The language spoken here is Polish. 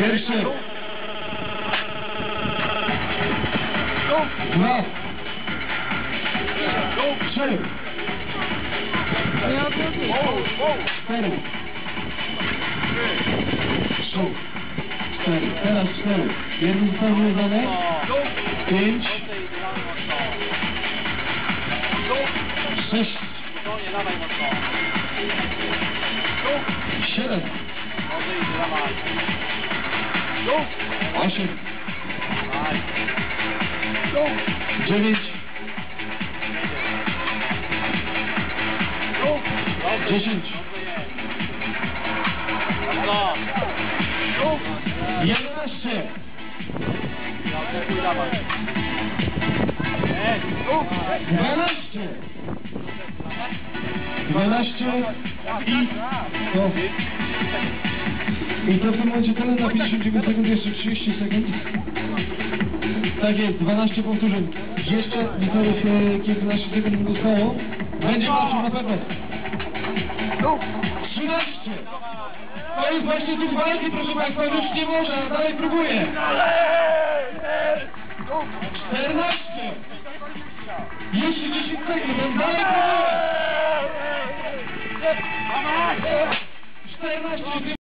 Pierwszy. Dwa. Trzy. Cztery. Trzy. Cztery. Teraz cztery. Jeden został wywiązany. Pięć. Sześć. Siedem. Osiem. Dziewięć. Dziesięć. Jedenaście. Dwanaście. Dwanaście i to. I to w tym momencie tyle na 59 sekund, jeszcze 30 sekund. Tak jest, 12 powtórzeń. Jeszcze niecałe e, kilkanaście sekund zostało. Będzie walczył na pewno. 13. To jest właśnie tu walki, proszę Państwa, już nie może, a dalej próbuje. 14. Jeszcze 10 sekund, on dalej próbuje. 14.